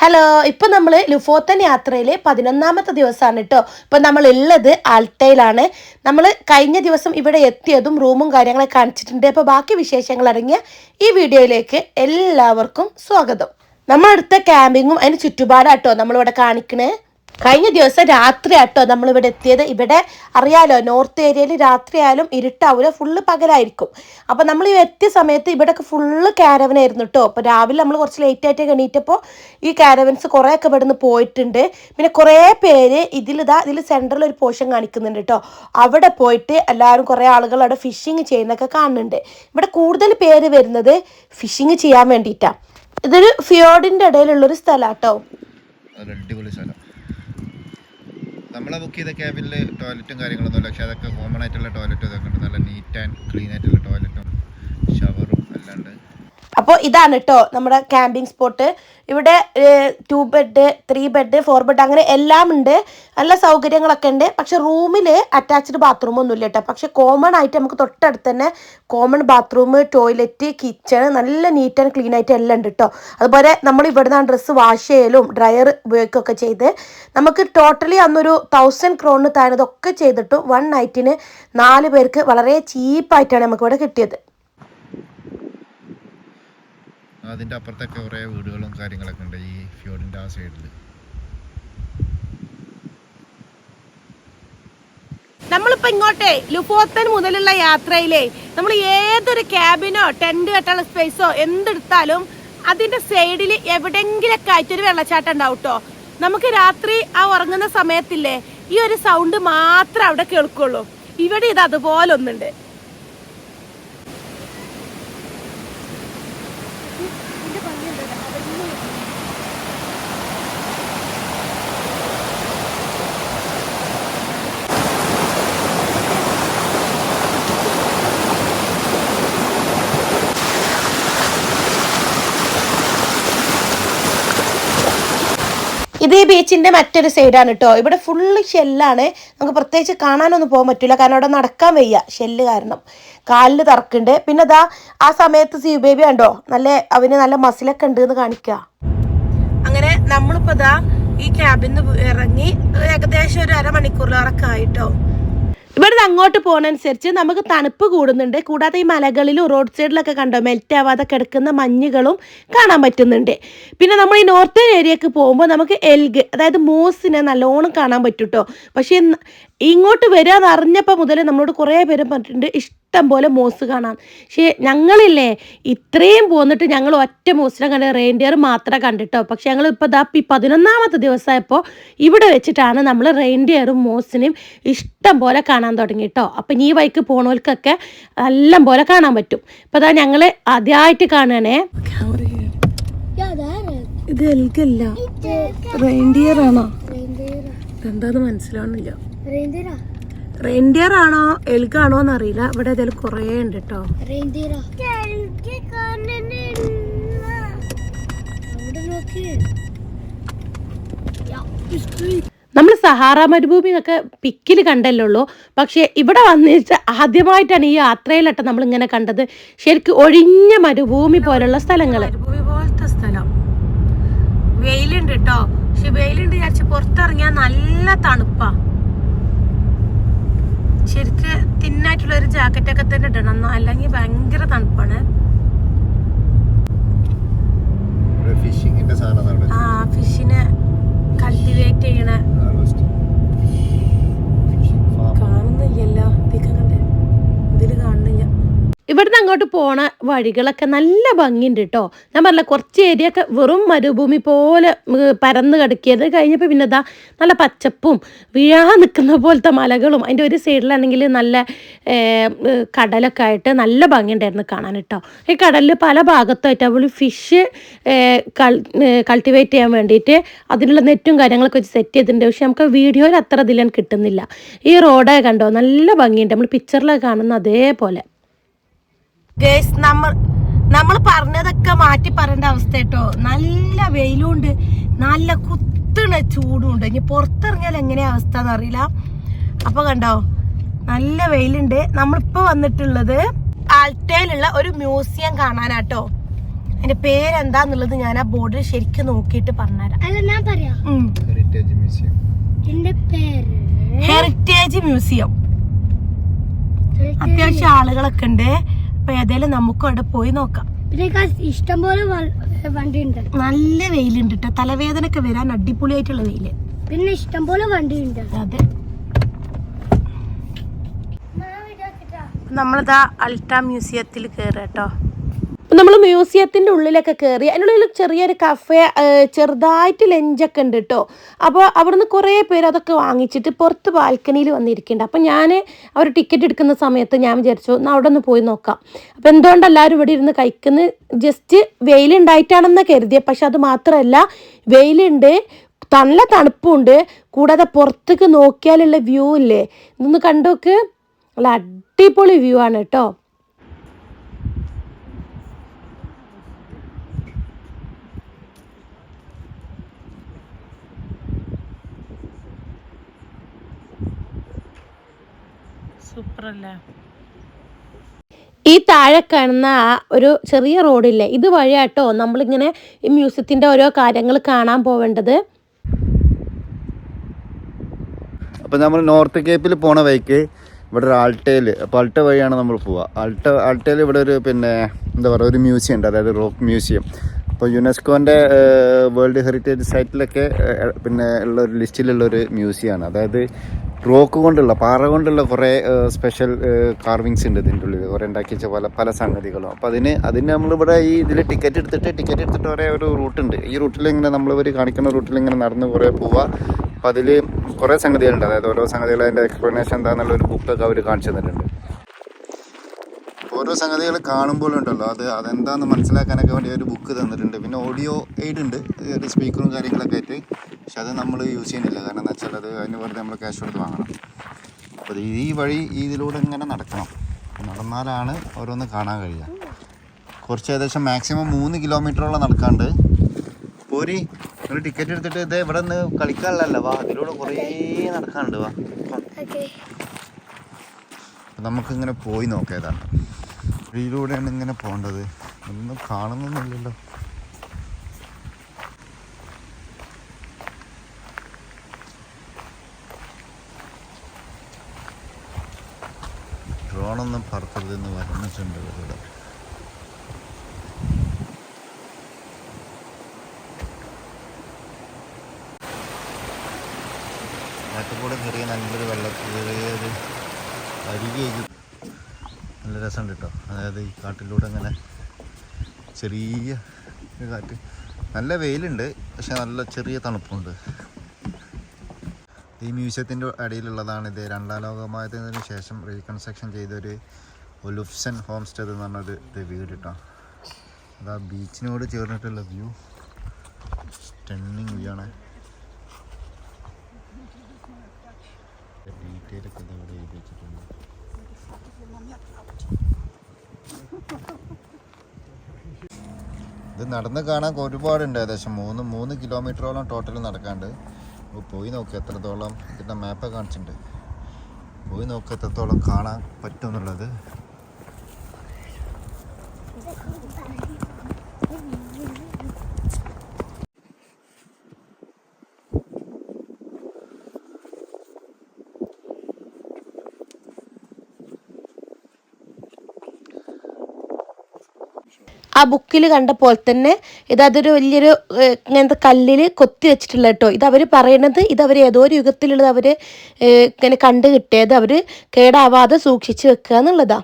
Hello ഇപ്പൊ നമ്മൾ ലുഫോത്തൻ യാത്രയിലെ പതിനൊന്നാമത്തെ ദിവസമാണ് കേട്ടോ ഇപ്പൊ നമ്മൾ ഉള്ളത് ആൽത്തയിലാണ്. നമ്മൾ കഴിഞ്ഞ ദിവസം ഇവിടെ എത്തിയതും റൂമും കാര്യങ്ങളൊക്കെ കാണിച്ചിട്ടുണ്ട്. അപ്പൊ ബാക്കി വിശേഷങ്ങൾ അടങ്ങിയ ഈ വീഡിയോയിലേക്ക് എല്ലാവർക്കും സ്വാഗതം. നമ്മളെടുത്ത ക്യാമ്പിങ്ങും അതിന് ചുറ്റുപാടാട്ടോ നമ്മളിവിടെ കാണിക്കണേ. കഴിഞ്ഞ ദിവസം രാത്രി ആട്ടോ നമ്മളിവിടെ എത്തിയത്. ഇവിടെ അറിയാലോ നോർത്ത് ഏരിയയിൽ രാത്രിയായാലും ഇരുട്ടാവില്ല ഫുള്ള് പകലായിരിക്കും. അപ്പം നമ്മൾ ഈ എത്തിയ സമയത്ത് ഇവിടെയൊക്കെ ഫുള്ള് കാരവനായിരുന്നു കേട്ടോ അപ്പോൾ രാവിലെ നമ്മൾ കുറച്ച് ലേറ്റ് ആയിട്ട് എണീറ്റപ്പോൾ ഈ കാരവൻസ് കുറേയൊക്കെ ഇവിടെ നിന്ന് പോയിട്ടുണ്ട്. പിന്നെ കുറേ പേര് ഇതിലിതാ ഇതിൽ സെന്ററിൽ ഒരു പോർഷൻ കാണിക്കുന്നുണ്ട് കേട്ടോ അവിടെ പോയിട്ട് എല്ലാവരും കുറേ ആളുകൾ അവിടെ ഫിഷിങ് ചെയ്യുന്നൊക്കെ കാണുന്നുണ്ട്. ഇവിടെ കൂടുതൽ പേര് വരുന്നത് ഫിഷിങ് ചെയ്യാൻ വേണ്ടിയിട്ടാണ് ഇതൊരു ഫിയോഡിന്റെ ഇടയിലുള്ളൊരു സ്ഥലമാണ് കേട്ടോ അടിപൊളി സ്ഥലം. നമ്മളെ ബുക്ക് ചെയ്ത ക്യാബിനിൽ ടോയ്ലറ്റും കാര്യങ്ങളൊന്നും ഇല്ല. പക്ഷെ അതൊക്കെ കോമൺ ആയിട്ടുള്ള ടോയ്ലറ്റും ഇതൊക്കെ ഉണ്ട്. നല്ല നീറ്റ് ആൻഡ് ക്ലീൻ ആയിട്ടുള്ള ടോയ്ലറ്റും ഷവറും എല്ലാം ഉണ്ട്. അപ്പോൾ ഇതാണ് കേട്ടോ നമ്മുടെ ക്യാമ്പിംഗ് സ്പോട്ട് ഇവിടെ two bed three bed four bed അങ്ങനെ എല്ലാം ഉണ്ട്. നല്ല സൗകര്യങ്ങളൊക്കെ ഉണ്ട്. പക്ഷെ റൂമിൽ അറ്റാച്ച്ഡ് ബാത്റൂം ഒന്നും ഇല്ല കേട്ടോ പക്ഷെ കോമൺ ആയിട്ട് നമുക്ക് തൊട്ടടുത്ത് തന്നെ കോമൺ ബാത്റൂം ടോയ്ലറ്റ് കിച്ചൺ നല്ല നീറ്റ് ആൻഡ് ക്ലീൻ ആയിട്ട് എല്ലാം ഉണ്ട് കേട്ടോ അതുപോലെ നമ്മൾ ഇവിടുന്ന് ഡ്രസ്സ് വാഷ് ചെയ്യലും ഡ്രയർ ഉപയോഗിക്കുകയൊക്കെ ചെയ്ത് നമുക്ക് ടോട്ടലി അന്നൊരു തൗസൻഡ് ക്രോണിന് താഴ്ന്നതൊക്കെ ചെയ്തിട്ടും വൺ നൈറ്റിന് നാല് പേർക്ക് വളരെ ചീപ്പായിട്ടാണ് നമുക്ക് ഇവിടെ കിട്ടിയത്. അതിന്റെ അപ്പുറത്തൊക്കെ കുറേ വീടുകളും കാര്യങ്ങളൊക്കെ ഉണ്ട് ഈ ഫ്യോഡിന്റെ ആ സൈഡിൽ നമ്മളിപ്പോ ഇങ്ങോട്ടേ ലുഫോത്തൻ മുതലുള്ള യാത്രയിലേ നമ്മൾ ഏതൊരു ക്യാബിനോ ടെന്റ് കെട്ടാനുള്ള സ്പേസോ എന്തെടുത്താലും അതിന്റെ സൈഡിൽ എവിടെങ്കിലൊക്കെ ആയിട്ടൊരു വെള്ളച്ചാട്ടം ഉണ്ടാവും കേട്ടോ നമുക്ക് രാത്രി ആ ഉറങ്ങുന്ന സമയത്തില്ലേ ഈ ഒരു സൗണ്ട് മാത്രം അവിടെ കേൾക്കുള്ളൂ. ഇവിടെ ഇത് അതുപോലെ ഒന്നുണ്ട്. ഇത് ബീച്ചിന്റെ മറ്റൊരു സൈഡാണ് കേട്ടോ ഇവിടെ ഫുള്ള് ഷെല്ലാണ് നമുക്ക് പ്രത്യേകിച്ച് കാണാനൊന്നും പോകാൻ പറ്റില്ല കാരണം അവിടെ നടക്കാൻ വയ്യ. ഷെല്ല് കാരണം. കാലിൽ തറക്കുണ്ട് പിന്നെ അതാ ആ സമയത്ത് സീ ബേബി കണ്ടോ? നല്ല അവന് നല്ല മസിലൊക്കെ ഉണ്ട് എന്ന് കാണിക്കുക അങ്ങനെ നമ്മളിപ്പോ ഈ ക്യാബിന്ന് ഇറങ്ങി ഏകദേശം ഒരു അരമണിക്കൂറിലൊക്കെ ആയിട്ടോ ഇവിടുന്ന് അങ്ങോട്ട് പോകുന്നതനുസരിച്ച് നമുക്ക് തണുപ്പ് കൂടുന്നുണ്ട്. കൂടാതെ ഈ മലകളിലും റോഡ് സൈഡിലൊക്കെ കണ്ടോ മെൽറ്റ് ആവാതെ കിടക്കുന്ന മഞ്ഞുകളും കാണാൻ പറ്റുന്നുണ്ട്. പിന്നെ നമ്മൾ ഈ നോർത്തേൺ ഏരിയക്ക് പോകുമ്പോൾ നമുക്ക് എൽഗ് അതായത് മൂസിനെ നല്ലോണം കാണാൻ പറ്റും കേട്ടോ പക്ഷേ ഇങ്ങോട്ട് വരാന്ന് അറിഞ്ഞപ്പോൾ മുതൽ നമ്മളോട് കുറേ പേര് പറഞ്ഞിട്ടുണ്ട് ഇഷ്ടം പോലെ മോസ് കാണാം. പക്ഷേ ഞങ്ങളില്ലേ ഇത്രയും പോന്നിട്ട് ഞങ്ങൾ ഒറ്റ മോസിനെ കണ്ട റെയിൻഡിയർ മാത്രമേ കണ്ടിട്ടോ. പക്ഷെ ഞങ്ങൾ ഇപ്പോൾ ദാ ഈ പതിനൊന്നാമത്തെ ദിവസമായപ്പോൾ ഇവിടെ വെച്ചിട്ടാണ് നമ്മൾ റെയിൻഡിയറും മോസിനെയും ഇഷ്ടം പോലെ കാണാൻ തുടങ്ങി കേട്ടോ അപ്പം ഈ വഴിക്ക് പോണവർക്കൊക്കെ എല്ലാം പോലെ കാണാൻ പറ്റും. ഇപ്പം അതാ ഞങ്ങൾ ആദ്യമായിട്ട് കാണണേ. ഇത് എൽഗല്ല. റെയിൻഡിയർ ആണോ എന്താന്ന് മനസ്സിലാവുന്നില്ല. റെയിൻഡിയർ ആണോ എൽഗാണോ എന്നറിയില്ല ഇവിടെ ഇതിൽ കുറേ ഉണ്ട് കേട്ടോ നമ്മൾ സഹാറ മരുഭൂമി എന്നൊക്കെ പിക്കിൽ കണ്ടല്ലേ ഉള്ളൂ. പക്ഷേ ഇവിടെ വന്നിട്ട് ആദ്യമായിട്ടാണ് ഈ യാത്രയിലട്ട നമ്മൾ ഇങ്ങനെ കണ്ടത്. ശരിക്കും ഒഴിഞ്ഞ മരുഭൂമി പോലുള്ള സ്ഥലങ്ങൾ മരുഭൂമി പോലത്തെ സ്ഥലം. വെയിലുണ്ട് കേട്ടോ പക്ഷെ വെയിലുണ്ട് വിചാരിച്ച് പുറത്തിറങ്ങിയാൽ നല്ല തണുപ്പാ. ശരിക്ക് തിന്നായിട്ടുള്ള ഒരു ജാക്കറ്റ് ഒക്കെ തന്നെ ഇടണം. അല്ലെങ്കിൽ ഭയങ്കര തണുപ്പാണ്. ആ ഫിഷിനെ കൾട്ടിവേറ്റ് ചെയ്യണ കാണുന്നില്ലല്ലോ ഇതൊക്കെ കണ്ടേ ഇതിൽ കാണുന്നില്ല ഇവിടുന്ന് അങ്ങോട്ട് പോണ വഴികളൊക്കെ നല്ല ഭംഗിയുണ്ട് കേട്ടോ ഞാൻ പറഞ്ഞ കുറച്ച് ഏരിയ ഒക്കെ വെറും മരുഭൂമി പോലെ പരന്ന് കിടക്കിയത് കഴിഞ്ഞപ്പോൾ പിന്നെ ഇതാ നല്ല പച്ചപ്പും വീഴാ നിൽക്കുന്ന പോലത്തെ മലകളും അതിന്റെ ഒരു സൈഡിലാണെങ്കിൽ നല്ല കടലൊക്കെ ആയിട്ട് നല്ല ഭംഗിയുണ്ടായിരുന്നു കാണാൻ കേട്ടോ ഈ കടലിൽ പല ഭാഗത്തായിട്ട് അവൾ ഫിഷ് കൾട്ടിവേറ്റ് ചെയ്യാൻ വേണ്ടിയിട്ട് അതിനുള്ള നെറ്റും കാര്യങ്ങളൊക്കെ വെച്ച് സെറ്റ് ചെയ്തിട്ടുണ്ട്. പക്ഷെ നമുക്ക് വീഡിയോയിൽ അത്ര ഇതിലും കിട്ടുന്നില്ല. ഈ റോഡ് കണ്ടോ നല്ല ഭംഗിയുണ്ട്. നമ്മൾ പിക്ചറിലൊക്കെ കാണുന്ന അതേപോലെ. നമ്മൾ നമ്മൾ പറഞ്ഞതൊക്കെ മാറ്റി പറയേണ്ട അവസ്ഥ കേട്ടോ നല്ല വെയിലുണ്ട്. നല്ല കുത്തണ ചൂടുണ്ട്. ഇനി പുറത്തിറങ്ങിയാൽ എങ്ങനെയാ അവസ്ഥ എന്നറിയില്ല അപ്പൊ കണ്ടോ? നല്ല വെയിലുണ്ട്. നമ്മളിപ്പോ വന്നിട്ടുള്ളത് ആൽറ്റയിലുള്ള ഒരു മ്യൂസിയം കാണാനാട്ടോ. അതിന്റെ പേരെന്താന്നുള്ളത് ഞാൻ ആ ബോർഡിൽ ശരിക്കും നോക്കിയിട്ട് പറഞ്ഞുതരാം. അല്ല ഞാൻ പറയാ. ഹെറിറ്റേജ് മ്യൂസിയം എന്റെ പേര് ഹെറിറ്റേജ് മ്യൂസിയം അത്യാവശ്യം ആളുകളൊക്കെ ഉണ്ട്. അപ്പൊ ഏതായാലും നമുക്കും അവിടെ പോയി നോക്കാം. പിന്നെ ഇഷ്ടംപോലെ വണ്ടി ഉണ്ട് നല്ല വെയിലുണ്ട് കേട്ടോ തലവേദനയൊക്കെ വരാൻ അടിപൊളിയായിട്ടുള്ള വെയിൽ. പിന്നെ ഇഷ്ടംപോലെ വണ്ടി ഉണ്ട് അതെ നമ്മളിതാ അൾട്ട മ്യൂസിയത്തിൽ കയറുക കേട്ടോ നമ്മൾ മ്യൂസിയത്തിന്റെ ഉള്ളിലൊക്കെ കയറി അതിനുള്ളിൽ ചെറിയൊരു കഫേ ചെറുതായിട്ട് ലഞ്ചൊക്കെ ഉണ്ട് കേട്ടോ അപ്പോൾ അവിടുന്ന് കുറേ പേര് അതൊക്കെ വാങ്ങിച്ചിട്ട് പുറത്ത് ബാൽക്കണിയിൽ വന്നിരിക്കുന്നുണ്ട്. അപ്പോൾ ഞാൻ അവർ ടിക്കറ്റ് എടുക്കുന്ന സമയത്ത് ഞാൻ വിചാരിച്ചു എന്നാൽ അവിടെ ഒന്ന് പോയി നോക്കാം. അപ്പോൾ എന്തുകൊണ്ട് എല്ലാവരും ഇവിടെ ഇരുന്ന് കഴിക്കുന്നത് ജസ്റ്റ് വെയിലുണ്ടായിട്ടാണെന്ന് കരുതിയത് പക്ഷെ അത് മാത്രമല്ല വെയിലുണ്ട് നല്ല തണുപ്പുണ്ട്. കൂടാതെ പുറത്തേക്ക് നോക്കിയാലുള്ള വ്യൂ ഇല്ലേ? ഇതൊന്ന് കണ്ടോക്ക്. നല്ല അടിപൊളി വ്യൂ ആണ് കേട്ടോ സൂപ്പർ അല്ലേ ഈ താഴെ കാണുന്ന ആ ഒരു ചെറിയ റോഡില്ലേ ഇത് വഴിയാട്ടോ നമ്മളിങ്ങനെ ഈ മ്യൂസിയത്തിന്റെ ഓരോ കാര്യങ്ങൾ കാണാൻ പോവേണ്ടത്. അപ്പോൾ നമ്മൾ നോർത്ത് കേപ്പിൽ പോണ വഴിക്ക് ഇവിടെ ഒരു ആൾട്ടയിൽ അപ്പോൾ ആൾട്ട വഴിയാണ് നമ്മൾ പോവുക ആൾട്ട ആൾട്ടയിൽ ഇവിടെ ഒരു പിന്നെ എന്താ പറയുക ഒരു മ്യൂസിയം ഉണ്ട് അതായത് റോക്ക് മ്യൂസിയം. അപ്പോൾ യുനെസ്കോന്റെ വേൾഡ് ഹെറിറ്റേജ് സൈറ്റിലൊക്കെ പിന്നെ ഉള്ള ഒരു ലിസ്റ്റിലുള്ള ഒരു മ്യൂസിയമാണ് അതായത് റോക്ക് കൊണ്ടുള്ള പാറ കൊണ്ടുള്ള കുറേ സ്പെഷ്യൽ കാർവിങ്സ് ഉണ്ട് ഇതിന്റെ ഉള്ളിൽ കുറേ ഉണ്ടാക്കി വെച്ച പല പല സംഗതികളും. അപ്പോൾ അതിന് അതിന് നമ്മളിവിടെ ഈ ഇതിൽ ടിക്കറ്റ് എടുത്തിട്ട് ടിക്കറ്റ് എടുത്തിട്ട് കുറേ ഒരു റൂട്ടുണ്ട് ഈ റൂട്ടിൽ ഇങ്ങനെ നമ്മളിവർ കാണിക്കുന്ന റൂട്ടിൽ ഇങ്ങനെ നടന്ന് കുറേ പോവുക അപ്പോൾ അതിൽ കുറേ സംഗതികളുണ്ട്. അതായത് ഓരോ സംഗതികൾ അതിന്റെ എക്സ്പ്ലനേഷൻ എന്താണെന്നുള്ള ഒരു ബുക്കൊക്കെ അവർ കാണിച്ചു തന്നിട്ടുണ്ട്. ഓരോ സംഗതികൾ കാണുമ്പോഴുണ്ടല്ലോ അത് അതെന്താണെന്ന് മനസ്സിലാക്കാനൊക്കെ വേണ്ടി ഒരു ബുക്ക് തന്നിട്ടുണ്ട്. പിന്നെ ഓഡിയോ എയ്ഡ് ഉണ്ട്. ഒരു സ്പീക്കറും കാര്യങ്ങളൊക്കെ ആയിട്ട്. പക്ഷെ അത് നമ്മൾ യൂസ് ചെയ്യുന്നില്ല. കാരണം എന്താ വെച്ചാൽ അത് അതിന് വെറുതെ നമ്മൾ ക്യാഷ് കൊടുത്ത് വാങ്ങണം. അപ്പോൾ ഈ വഴി ഇതിലൂടെ ഇങ്ങനെ നടക്കണം. നടന്നാലാണ് ഓരോന്ന് കാണാൻ കഴിയുക. കുറച്ച് ഏകദേശം മാക്സിമം മൂന്ന് കിലോമീറ്ററോളം നടക്കാണ്ട്. പോരി. ഒരു ടിക്കറ്റ് എടുത്തിട്ട് ഇതേ ഇവിടെ നിന്ന് കളിക്കാനുള്ളതല്ല. വാ അതിലൂടെ കുറേ നടക്കാനുണ്ട്. വാ. നമുക്കിങ്ങനെ പോയി നോക്കാം ഏതാണ്ട്. ഇതിലൂടെയാണ് ഇങ്ങനെ പോകേണ്ടത്. ഒന്നും കാണുന്നൊന്നുമില്ലല്ലോ. ഡ്രോണൊന്നും പറത്തരുതെന്ന് പറഞ്ഞിട്ടുണ്ട് ഇവിടെ. കൂടെ ചെറിയ നല്ലൊരു വെള്ളത്തിൽ ചെറിയൊരു അരികേക്ക് നല്ല രസമുണ്ട് കേട്ടോ. അതായത് ഈ കാട്ടിലൂടെ അങ്ങനെ ചെറിയ കാറ്റ്. നല്ല വെയിലുണ്ട് പക്ഷെ നല്ല ചെറിയ തണുപ്പുണ്ട്. ഈ മ്യൂസിയത്തിന്റെ അടിയിലുള്ളതാണ് ഇത്. രണ്ടാം ലോകമായതിനു ശേഷം റീകൺസ്ട്രക്ഷൻ ചെയ്തൊരു ഒലുഫ്സൻ ഹോം സ്റ്റേ എന്ന് പറഞ്ഞൊരു ഇത് വീട് കേട്ടോ. ആ ബീച്ചിനോട് ചേർന്നിട്ടുള്ള വ്യൂ. സ്റ്റണ്ണിങ് വ്യൂ ആണ്. ഡീറ്റെയിൽ ഒക്കെ ഇവിടെ എഴുതി വെച്ചിട്ടുണ്ട്. ഇത് നടന്ന് കാണാൻ ഒരുപാടുണ്ട് ഏകദേശം മൂന്ന് മൂന്ന് കിലോമീറ്ററോളം ടോട്ടൽ നടക്കാണ്ട്. അപ്പോൾ പോയി നോക്കി എത്രത്തോളം ഇതിന്റെ മാപ്പ് കാണിച്ചിട്ടുണ്ട്. പോയി നോക്കി എത്രത്തോളം കാണാൻ പറ്റും ആ ബുക്കിൽ കണ്ട പോലെ തന്നെ ഇത് അതൊരു വലിയൊരു ഇങ്ങനത്തെ കല്ലിൽ കൊത്തി വെച്ചിട്ടുള്ള കേട്ടോ. ഇത് അവർ പറയണത് ഇത് അവർ ഏതോ ഒരു യുഗത്തിലുള്ളത് അവർ ഇങ്ങനെ കണ്ടു കിട്ടിയത് അവർ കേടാവാതെ സൂക്ഷിച്ച് വെക്കുക എന്നുള്ളതാ.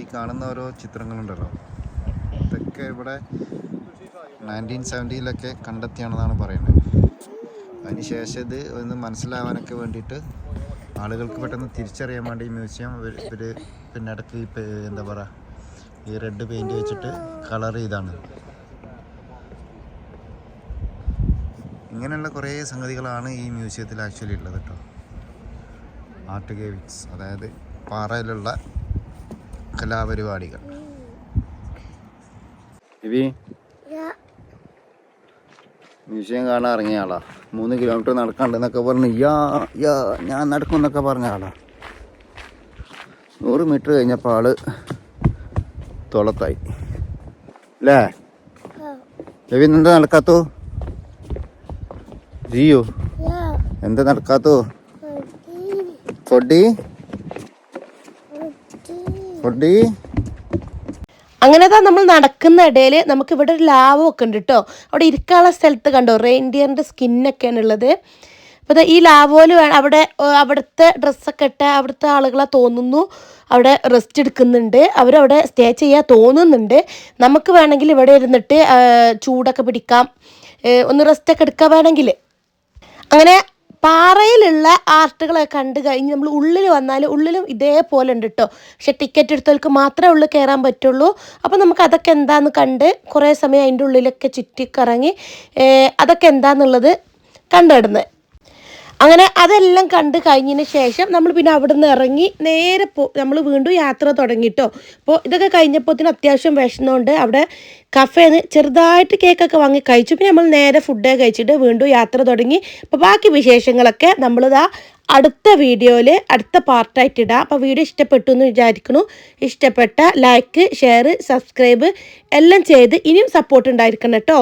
ഈ കാണുന്ന ഓരോ ചിത്രങ്ങളുണ്ടല്ലോ. ഇതൊക്കെ ഇവിടെ നയന്റീൻ സെവന്റിയിലൊക്കെ കണ്ടെത്തിയാണെന്നാണ് പറയുന്നത്. അതിനുശേഷം ഇത് ഒന്ന് മനസ്സിലാവാനൊക്കെ വേണ്ടിയിട്ട് ആളുകൾക്ക് പെട്ടെന്ന് തിരിച്ചറിയാൻ വേണ്ടി ഈ മ്യൂസിയം ഇവർ പിന്നെ ഇടയ്ക്ക് എന്താ പറയുക ഈ റെഡ് പെയിന്റ് വെച്ചിട്ട് കളർ ചെയ്താണ്. ഇങ്ങനെയുള്ള കുറേ സംഗതികളാണ് ഈ മ്യൂസിയത്തിൽ ആക്ച്വലി ഉള്ളത് കേട്ടോ. ആർട്ട് ഗേവിക്സ് അതായത് പാറയിലുള്ള കലാപരിപാടികൾ. മ്യൂസിയം കാണാൻ ഇറങ്ങിയ ആളാ. മൂന്ന് കിലോമീറ്റർ നടക്കാണ്ടെന്നൊക്കെ പറഞ്ഞു യാ യാ ഞാൻ നടക്കും എന്നൊക്കെ പറഞ്ഞ ആളാ. നൂറ് മീറ്റർ കഴിഞ്ഞപ്പോൾ ആൾ തോളത്തായി അല്ലേ രവി എന്താ നടക്കാത്തോ? ജിയോ? എന്താ നടക്കാത്തോ? പൊടി? പൊടി അങ്ങനെതാ നമ്മൾ നടക്കുന്ന ഇടയിൽ നമുക്ക് ഇവിടെ ഒരു ലാവം ഒക്കെ ഉണ്ട് കേട്ടോ അവിടെ ഇരിക്കാനുള്ള സ്ഥലത്ത് കണ്ടോ റെയിൻഡിയറിന്റെ സ്കിന്നൊക്കെയാണ് ഉള്ളത് അപ്പോൾ ഈ ലാവോയിൽ വേണം അവിടെ അവിടുത്തെ ഡ്രസ്സൊക്കെ ഇട്ട അവിടുത്തെ ആളുകളെ തോന്നുന്നു. അവിടെ റെസ്റ്റ് എടുക്കുന്നുണ്ട്. അവരവിടെ സ്റ്റേ ചെയ്യാൻ തോന്നുന്നുണ്ട്. നമുക്ക് വേണമെങ്കിൽ ഇവിടെ ഇരുന്നിട്ട് ചൂടൊക്കെ പിടിക്കാം. ഒന്ന് റെസ്റ്റൊക്കെ എടുക്കാൻ വേണമെങ്കിൽ. അങ്ങനെ പാറയിലുള്ള ആർട്ടുകളെ കണ്ടു കഴിഞ്ഞ് നമ്മൾ ഉള്ളിൽ വന്നാൽ ഉള്ളിലും ഇതേപോലെ ഉണ്ട് കേട്ടോ പക്ഷെ ടിക്കറ്റ് എടുത്തവർക്ക് മാത്രമേ ഉള്ളിൽ കയറാൻ പറ്റുള്ളൂ. അപ്പോൾ നമുക്ക് അതൊക്കെ എന്താണെന്ന് കണ്ട് കുറേ സമയം അതിന്റെ ഉള്ളിലൊക്കെ ചുറ്റിക്കറങ്ങി അതൊക്കെ എന്താന്നുള്ളത് കണ്ടിടുന്നത് അങ്ങനെ അതെല്ലാം കണ്ട് കഴിഞ്ഞതിന് ശേഷം നമ്മൾ പിന്നെ അവിടെ നിന്ന് ഇറങ്ങി നേരെ പോ നമ്മൾ വീണ്ടും യാത്ര തുടങ്ങിട്ടോ. അപ്പോൾ ഇതൊക്കെ കഴിഞ്ഞപ്പോഴത്തിന് അത്യാവശ്യം വിഷമമുണ്ട് അവിടെ കഫേന്ന് ചെറുതായിട്ട് കേക്കൊക്കെ വാങ്ങി കഴിച്ചു. പിന്നെ നമ്മൾ നേരെ ഫുഡ് കഴിച്ചിട്ട് വീണ്ടും യാത്ര തുടങ്ങി. അപ്പോൾ ബാക്കി വിശേഷങ്ങളൊക്കെ നമ്മളിതാ അടുത്ത വീഡിയോയിൽ അടുത്ത പാർട്ടായിട്ട് ഇടാം. അപ്പോൾ വീഡിയോ ഇഷ്ടപ്പെട്ടു എന്ന് വിചാരിക്കുന്നു. ഇഷ്ടപ്പെട്ട ലൈക്ക് ഷെയർ സബ്സ്ക്രൈബ് എല്ലാം ചെയ്ത് ഇനിയും സപ്പോർട്ട് ഉണ്ടായിരിക്കണം കേട്ടോ.